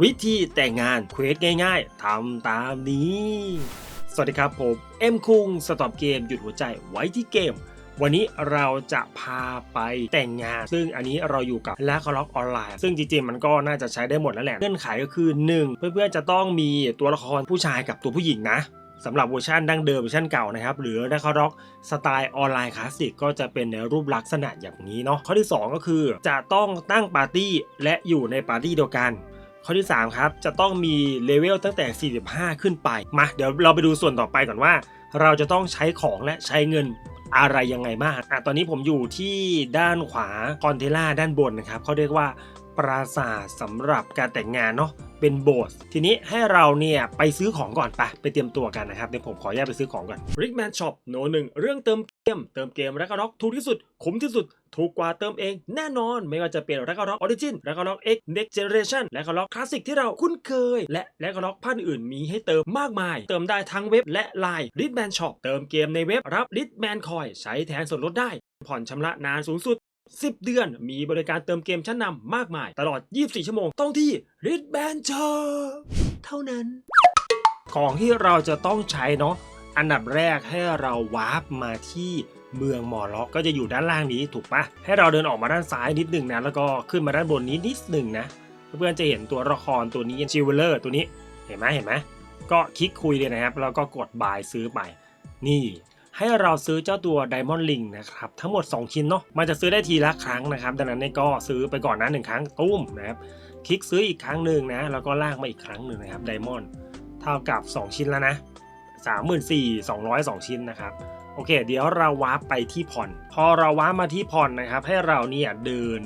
วิธีแต่งงานเควสง่ายๆ ทำตามนี้ สวัสดีครับผม เอ็มคุงสต็อปเกมหยุดหัวใจไว้ที่เกม วันนี้เราจะพาไปแต่งงาน ซึ่งอันนี้เราอยู่กับแลคล็อกออนไลน์ ซึ่งจริงๆ มันก็น่าจะใช้ได้หมดแล้วแหละ เงื่อนไขก็คือ 1 เพื่อนๆ จะต้องมีตัวละครผู้ชายกับตัวผู้หญิงนะสำหรับเวอร์ชันดั้งเดิมเวอร์ชันเก่านะครับ หรือแลคล็อกสไตล์ออนไลน์คลาสสิกก็จะเป็นในรูปลักษณะอย่างนี้เนาะข้อที่ 2 ก็คือ จะต้องตั้งปาร์ตี้และอยู่ในปาร์ตี้เดียวกัน ข้อที่ 3 ครับ จะต้องมีเลเวลตั้งแต่ 45 ขึ้นไป มาเดี๋ยวเราไปดูส่วนต่อไปก่อนว่า เราจะต้องใช้ของและใช้เงินอะไรยังไงบ้างอะตอนนี้ผมอยู่ที่ด้านขวาคอนเทล่าด้านบนนะครับเขาเรียกว่า ปราสาทสำหรับการแต่งงานเนาะเป็นโบสถ์ทีนี้ให้เราเนี่ยไปซื้อของก่อนไปไปเตรียมตัวกันนะครับเดี๋ยวผมขออนุญาตไปซื้อของก่อน Rickman Shop โนหนึ่งเรื่องเติมเกม เติมเกมแล้วก็ร็อกถูกที่สุด คุ้มที่สุด ถูกกว่าเติมเองแน่นอน ไม่ว่าจะเป็น r a g n a r o k Origin r a g n a r o k X Next Generation และก็ล็อกคลาสสิกที่เราคุ้นเคย และและก็ล็อกพันอื่นมีให้เติมมากมาย เติมได้ทั้งเว็บและไลน์ Ritman Shop เติมเกมในเว็บรับ Ritman Coin ใช้แทนส่วนลดได้ ผ่อนชำระนานสูงสุด 10 เดือน มีบริการเติมเกมชั้นนำมากมาย ตลอด 24 ชั่วโมง ต้องที่ Ritman Shop เท่านั้น ของที่เราจะต้องใช้เนาะ อันดับแรกให้เราวาร์ปมาที่เมืองหมอล็อกก็จะอยู่ด้านล่างนี้ถูกปะให้เราเดินออกมาด้านซ้ายนิดหนึ่งนะ แล้วก็ขึ้นมาด้านบนนี้นิดหนึ่งนะ เพื่อนจะเห็นตัวละครตัวนี้จิวเวลเลอร์ตัวนี้ เห็นไหมเห็นไหมก็คลิกคุยเลยนะครับ แล้วก็กดบายซื้อไป นี่ ให้เราซื้อเจ้าตัว Diamond Ring นะครับทั้งหมด 2 ชิ้นเนาะมันจะซื้อได้ทีละครั้งนะครับ ดังนั้นเนี่ยก็ซื้อไปก่อนนะหนึ่งครั้งตุ้มนะครับคลิกซื้ออีกครั้งหนึ่งนะแล้วก็ลากมาอีกครั้งหนึ่งนะครับ Diamond เท่ากับ 2 ชิ้นแล้วนะ34,202ชิ้นนะครับโอเค เดี๋ยวเราวาร์ปไปที่ผ่อน พอเราวาร์ปมาที่ผ่อนนะครับ ให้เราเนี่ยเดิน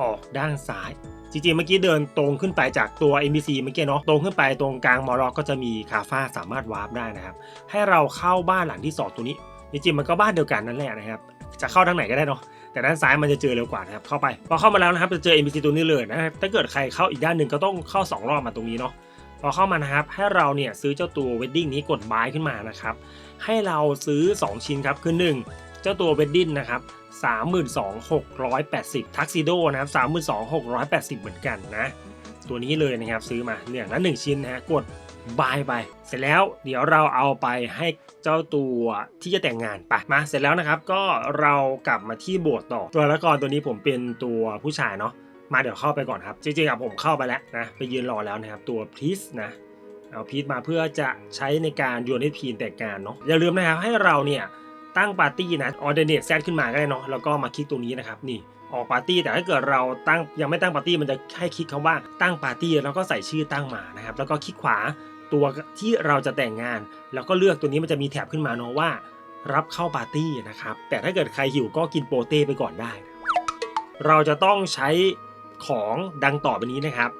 ออกด้านซ้ายจริงๆเมื่อกี้เดินตรงขึ้นไปจากตัว NPC เมื่อกี้เนาะตรงขึ้นไปตรงกลางมอลล็อกก็จะมีคาฟ้าสามารถวาร์ปได้นะครับ ให้เราเข้าบ้านหลังที่สองตัวนี้ จริงๆมันก็บ้านเดียวกันนั่นแหละนะครับ จะเข้าทางไหนก็ได้เนาะแต่ด้านซ้ายมันจะเจอเร็วกว่านะครับเข้าไปพอเข้ามาแล้วนะครับจะเจอ NPC ตัวนี้เลยนะครับถ้าเกิดใครเข้าอีกด้านหนึ่งก็ต้องเข้าสองรอบมาตรงนี้เนาะพอเข้ามานะครับให้เราเนี่ยซื้อเจ้าตัวเวดดิ้งนี้กดบายขึ้นมานะครับให้เราซื้อ 2 ชิ้นครับคือ1เจ้าตัวเวดดิ้งนะครับ 32,680ทักซิโดนะครับ32,680 เหมือนกันนะ ตัวนี้เลยนะครับซื้อมาเนี่ยละ1ชิ้นนะฮะกดบายไป เสร็จแล้วเดี๋ยวเราเอาไปให้เจ้าตัวที่จะแต่งงานไปมาเสร็จแล้วนะครับก็เรากลับมาที่โบสถ์ต่อ ตัวละครตัวนี้ผมเป็นตัวผู้ชายเนาะมาเดี๋ยวเข้าไปก่อนครับ จริงๆอะผมเข้าไปแล้วนะไปยืนรอแล้วนะครับตัวพีซนะเอาพีซมาเพื่อจะใช้ในการโยนให้พีนแต่งงานเนาะอย่าลืมนะครับให้เราเนี่ย ตั้งปาร์ตี้นะออเดเนตแซดขึ้นมาก็ได้เนาะแล้วก็มาคลิกตรงนี้นะครับนี่ออกปาร์ตี้แต่ถ้าเกิดเราตั้งยังไม่ตั้งปาร์ตี้มันจะให้คลิกคำว่าตั้งปาร์ตี้แล้วก็ใส่ชื่อตั้งมานะครับแล้วก็คลิกขวาตัวที่เราจะแต่งงาน แล้วก็เลือกตัวนี้มันจะมีแถบขึ้นมาเนาะว่า รับเข้าปาร์ตี้นะครับแต่ถ้าเกิดใครหิวก็กินโปเต้ไปก่อนได้ เราจะต้องใช้ของดังต่อไปนี้นะครับ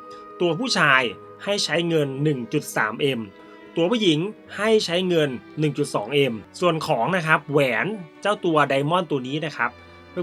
ตัวผู้ชายให้ใช้เงิน 1.3M ตัวผู้หญิงให้ใช้เงิน 1.2M ส่วนของนะครับแหวนเจ้าตัวไดมอนด์ตัวนี้นะครับ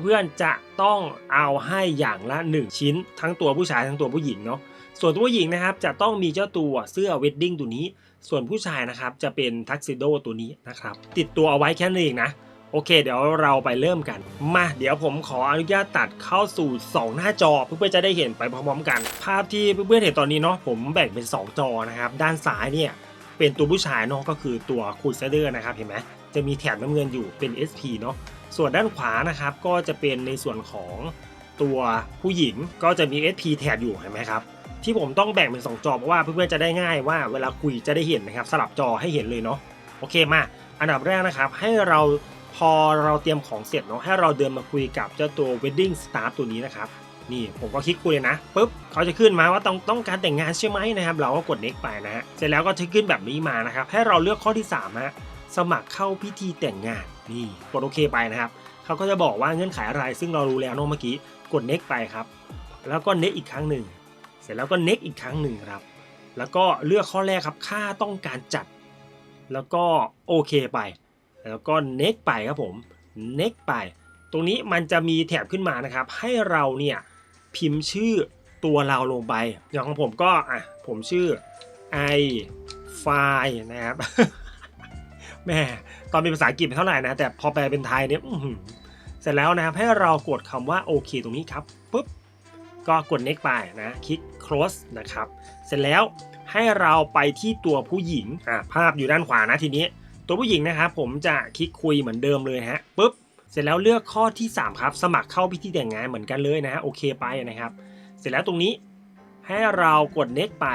เพื่อนๆจะต้องเอาให้อย่างละ 1 ชิ้น ทั้งตัวผู้ชายทั้งตัวผู้หญิงเนาะส่วนตัวผู้หญิงนะครับจะต้องมีเจ้าตัวเสื้อเวดดิ้งตัวนี้ ส่วนผู้ชายนะครับจะเป็นทักซิโดตัวนี้นะครับติดตัวเอาไว้แค่นั้นเองนะโอเค เดี๋ยวเราไปเริ่มกัน มา เดี๋ยวผมขออนุญาตตัดเข้าสู่ 2 หน้าจอเพื่อจะได้เห็นไปพร้อมๆกัน ภาพที่เพื่อนๆเห็นตอนนี้เนาะผมแบ่งเป็น 2 จอนะครับ ด้านซ้ายเนี่ย เป็นตัวผู้ชายเนาะก็คือตัวคูซเดอร์นะครับเห็นไหมจะมีแถบน้ำเงินอยู่เป็น SP เนาะส่วนด้านขวานะครับก็จะเป็นในส่วนของตัวผู้หญิงก็จะมี SP แถบอยู่เห็นไหมครับที่ผมต้องแบ่งเป็น 2 จอเพราะว่าเพื่อนๆจะได้ง่ายว่าเวลาคุยจะได้เห็นนะครับสลับจอให้เห็นเลยเนาะโอเคมา อันดับแรกนะครับให้เราพอเราเตรียมของเสร็จเนาะให้เราเดินมาคุยกับเจ้าตัว wedding staff ตัวนี้นะครับ นี่ผมก็คลิกคุยเลยนะปุ๊บเขาจะขึ้นมาว่าต้องต้องการแต่งงานใช่ไหมนะครับ เราก็กด next ไปนะฮะเสร็จแล้วก็จะขึ้นแบบนี้มานะครับ ให้เราเลือกข้อที่3ฮะสมัครเข้าพิธีแต่งงานนี่กดโอเคไปนะครับเขาก็จะบอกว่าเงื่อนไขอะไร ซึ่งเรารู้แล้วเนาะเมื่อกี้กด next ไปครับ แล้วก็ next อีกครั้งหนึ่งเสร็จแล้วก็ next อีกครั้งหนึ่งครับ แล้วก็เลือกข้อแรกครับค่าต้องการจัด แล้วก็โอเคไป แล้วก็ next ไปครับผม next ไป ตรงนี้มันจะมีแถบขึ้นมานะครับ ให้เราเนี่ย พิมพ์ชื่อตัวเราลงไป อย่างของผมก็อะผมชื่อ i file นะครับแม่ตอนเป็นภาษาอังกฤษไม่เท่าไหร่นะ แต่พอแปลเป็นไทยเนี่ยเสร็จแล้วนะครับ ให้เรากดคำว่าโอเคตรงนี้ครับปุ๊บก็กด next ไปนะคลิก close นะครับ เสร็จแล้วให้เราไปที่ตัวผู้หญิงอะภาพอยู่ด้านขวานะทีนี้ ตัวผู้หญิงนะครับผมจะคลิกคุยเหมือนเดิมเลยฮะปุ๊บ เสร็จแล้วเลือกข้อที่ 3 ครับ สมัครเข้าพิธีแต่งงานเหมือนกันเลยนะฮะโอเคไปนะครับ เสร็จแล้วตรงนี้ให้เรากด next ไป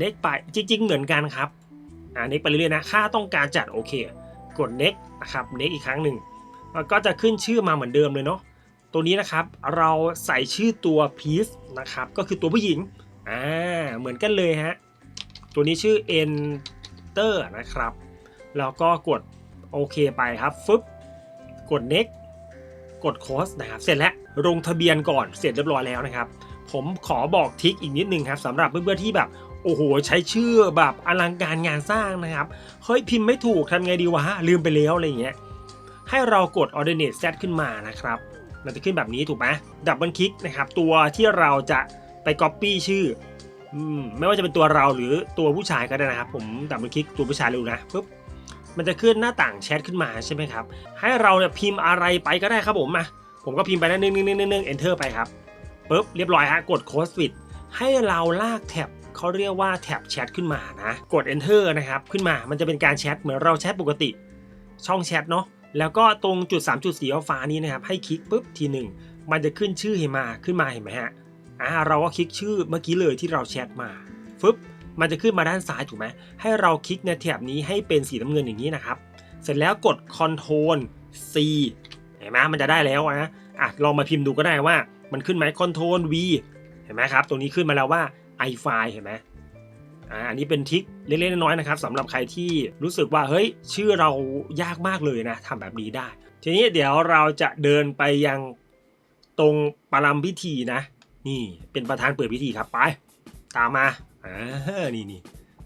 next ไปจริง ๆ เหมือนกันครับอ่า next ไปเรื่อยๆนะค่าต้องการจัดโอเค กด next นะครับ next อีกครั้งหนึ่งแล้วก็จะขึ้นชื่อมาเหมือนเดิมเลยเนาะตัวนี้นะครับเราใส่ชื่อตัว piece นะครับก็คือตัวผู้หญิงอ่าเหมือนกันเลยฮะตัวนี้ชื่อ enter นะครับแล้วก็กดโอเคไปครับฟึบ กด next กด cost นะครับ เสร็จแล้วลงทะเบียนก่อนเสร็จเรียบร้อยแล้วนะครับ ผมขอบอกทิกอีกนิดนึงครับสำหรับเพื่อนๆที่แบบโอ้โห ใช้ชื่อแบบอลังการงานสร้างนะครับเฮ้ยพิมพ์ไม่ถูกทำไงดีวะลืมไปแล้วอะไรเงี้ยให้เรากด ordinate set ขึ้นมานะครับมันจะขึ้นแบบนี้ถูกไหมดับเบิลคลิกนะครับตัวที่เราจะไป copy ชื่ออืมไม่ว่าจะเป็นตัวเราหรือตัวผู้ชายก็ได้นะครับ ผมดับเบิลคลิกตัวผู้ชายเลยนะปุ๊บ มันจะขึ้นหน้าต่างแชทขึ้นมาใช่ไหมครับ ให้เราเนี่ยพิมพ์อะไรไปก็ได้ครับผมมาผมก็พิมพ์ไปนะนึ่งนึ่งนึ่งนึ่ง enter ไปครับปุ๊บเรียบร้อยฮะกด close fit ให้เราลากแท็บเขาเรียกว่าแท็บแชทขึ้นมานะ กด enter นะครับ ขึ้นมามันจะเป็นการแชทเหมือนเราแชทปกติ ช่องแชทเนาะแล้วก็ตรงจุด 3 จุดสีฟ้านี้นะครับ ให้คลิกปุ๊บทีหนึ่งมันจะขึ้นชื่อให้มาขึ้นมาเห็นไหมฮะอ่าเราก็คลิกชื่อเมื่อกี้เลยที่เราแชทมาฟึบ มันจะขึ้นมาด้านซ้ายถูกไหมให้เราคลิกในแถบนี้ให้เป็นสีน้ำเงินอย่างนี้นะครับ เสร็จแล้วกด Ctrl C เห็นไหมมันจะได้แล้วนะอะลองมาพิมพ์ดูก็ได้ว่ามันขึ้นไหม Ctrl V เห็นไหมครับ ตรงนี้ขึ้นมาแล้วว่า iFile เห็นไหมอ่าอันนี้เป็นทริคเล็กๆน้อยๆนะครับสำหรับใครที่รู้สึกว่าเฮ้ยชื่อเรายากมากเลยนะทำแบบนี้ได้ ทีนี้เดี๋ยวเราจะเดินไปยังตรงปรำพิธีนะ นี่เป็นประธานเปิดพิธีครับไป ตามมา อ่านี่นี่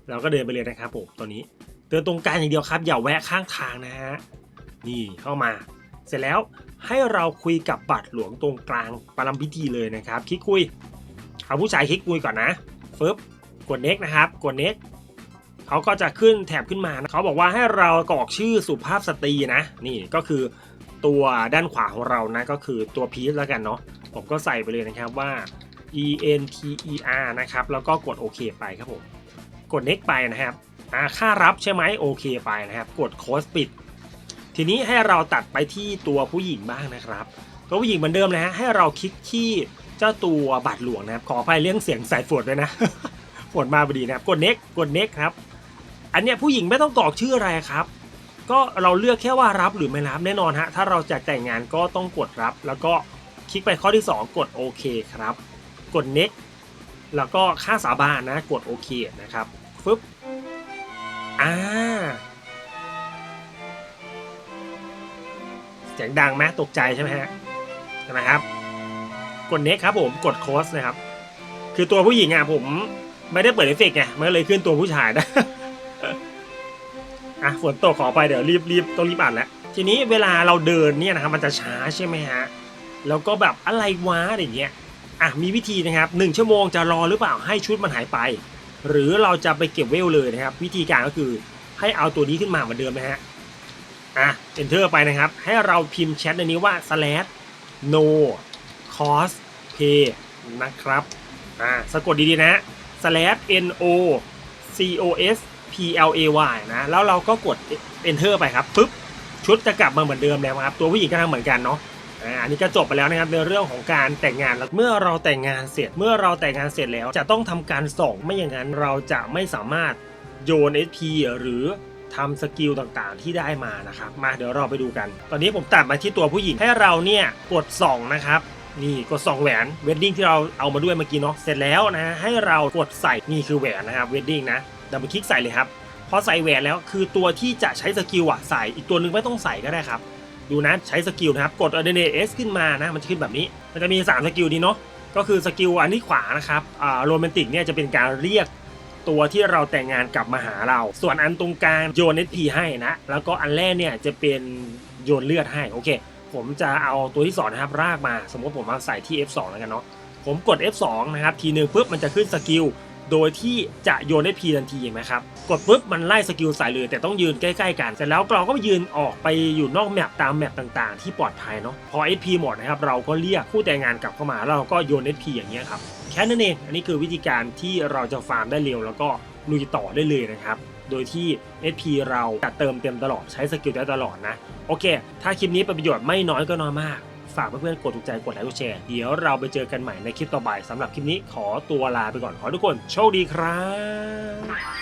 เราก็เดินไปเลยนะครับผมตัวนี้เดินตรงกลางอย่างเดียวครับ อย่าแวะข้างทางนะฮะนี่เข้ามา เสร็จแล้วให้เราคุยกับบัตรหลวงตรงกลางปรำพิธีเลยนะครับ คลิกคุย เอาผู้ชายคลิกคุยก่อนนะฟึบกด next นะครับ กด next เขาก็จะขึ้นแถบขึ้นมานะเขาบอกว่าให้เรากรอกชื่อสุภาพสตรีนะ นี่ก็คือตัวด้านขวาของเรานะก็คือตัวพีซแล้วกันเนาะผมก็ใส่ไปเลยนะครับว่า e n t e r นะครับ แล้วก็กดโอเคไปครับผม กด next ไปนะครับอ่าค่ารับใช่ไหมโอเคไปนะครับ กดโค้ดปิด ทีนี้ให้เราตัดไปที่ตัวผู้หญิงบ้างนะครับ ตัวผู้หญิงเหมือนเดิมนะฮะ ให้เราคลิกที่เจ้าตัวบัตรหลวงนะครับ ขออภัยเรื่องเสียงสายฝนด้วยนะ ฝนมาพอดีนะครับ กด next กด next ครับ อันเนี้ยผู้หญิงไม่ต้องกรอกชื่ออะไรครับก็เราเลือกแค่ว่ารับหรือไม่รับแน่นอนฮะถ้าเราจะแต่งงานก็ต้องกดรับ แล้วก็คลิกไปข้อที่ 2 กดโอเคครับ กด next แล้วก็ค่าสาบานนะกดโอเคนะครับฟึบอ่าเสียงดังไหมตกใจใช่ไหมฮะใช่ไหมครับ กด next ครับผมกด close นะครับ คือตัวผู้หญิงอะผมไม่ได้เปิดเอฟเฟกต์ไงมันเลยขึ้นตัวผู้ชายนะอะฝนตกขอไปเดี๋ยวรีบรีบต้องรีบอ่านแล้วทีนี้เวลาเราเดินเนี่ยนะครับมันจะช้าใช่ไหมฮะแล้วก็แบบอะไรวะอะไรเงี้ย อะมีวิธีนะครับหนึ่งชั่วโมงจะรอหรือเปล่าให้ชุดมันหายไป หรือเราจะไปเก็บเวลเลยนะครับ วิธีการก็คือให้เอาตัวนี้ขึ้นมาเหมือนเดิมนะฮะอะ enter ไปนะครับ ให้เราพิมพ์แชทในนี้ว่า slash no cost pay นะครับอ่าสะกดดีๆนะ slash n o c o s p l a y นะแล้วเราก็กด enter ไปครับปึ๊บชุดจะกลับมาเหมือนเดิมแล้วครับ ตัวผู้หญิงก็ทำเหมือนกันเนาะ อันนี้ก็จบไปแล้วนะครับในเรื่องของการแต่งงานแล้วเมื่อเราแต่งงานเสร็จเมื่อเราแต่งงานเสร็จแล้ว จะต้องทำการส่งไม่อย่างนั้นเราจะไม่สามารถโยน SP หรือทำสกิลต่างๆที่ได้มานะครับมาเดี๋ยวเราไปดูกัน ตอนนี้ผมตัดมาที่ตัวผู้หญิงให้เราเนี่ยกดส่องนะครับนี่กดส่องแหวนเวดดิ้งที่เราเอามาด้วยเมื่อกี้เนาะเสร็จแล้วนะให้เรากดใส่นี่คือแหวนนะครับเวดดิ้งนะดับเบิลคลิกใส่เลยครับพอใส่แหวนแล้วคือตัวที่จะใช้สกิลอะใส่อีกตัวหนึ่งไม่ต้องใส่ก็ได้ครับ ดูนะใช้สกิลนะครับ กด a l t e r n a t e S ขึ้นมานะ มันจะขึ้นแบบนี้ มันจะมี 3 สกิลนี้เนาะก็คือสกิลอันที่ขวานะครับอ่าโรแมนติกเนี่ยจะเป็นการเรียกตัวที่เราแต่งงานกลับมาหาเรา ส่วนอันตรงกลางโยน SP ให้นะ แล้วก็อันแรกเนี่ยจะเป็นโยนเลือดให้โอเค ผมจะเอาตัวที่2นะครับรากมา สมมติผมมาใส่ที่ F2 แล้วกันเนาะผมกด F2 นะครับทีหนึ่งปุ๊บมันจะขึ้นสกิล โดยที่จะโยนได้พีทันทีเห็นไหมครับกดปุ๊บมันไล่สกิลใส่เลยแต่ต้องยืนใกล้ๆกันเสร็จแล้วเราก็ยืนออกไปอยู่นอกแมปตามแมปต่างๆ ที่ปลอดภัยเนาะพอ SP หมดนะครับเราก็เรียกคู่แต่งงานกลับเข้ามาแล้วเราก็โยน SP อย่างเงี้ยครับแค่นั้นเองอันนี้คือวิธีการที่เราจะฟาร์มได้เร็วแล้วก็ลุยต่อได้เลยนะครับโดยที่ SP เราจะเติมเต็มตลอดใช้สกิลได้ตลอดนะโอเค ถ้าคลิปนี้เป็นประโยชน์ไม่น้อยก็น้อยมาก ฝากเพื่อนๆกดถูกใจกดไลค์กดแชร์เดี๋ยวเราไปเจอกันใหม่ในคลิปต่อไปสำหรับคลิปนี้ขอตัวลาไปก่อนขอทุกคนโชคดีครับ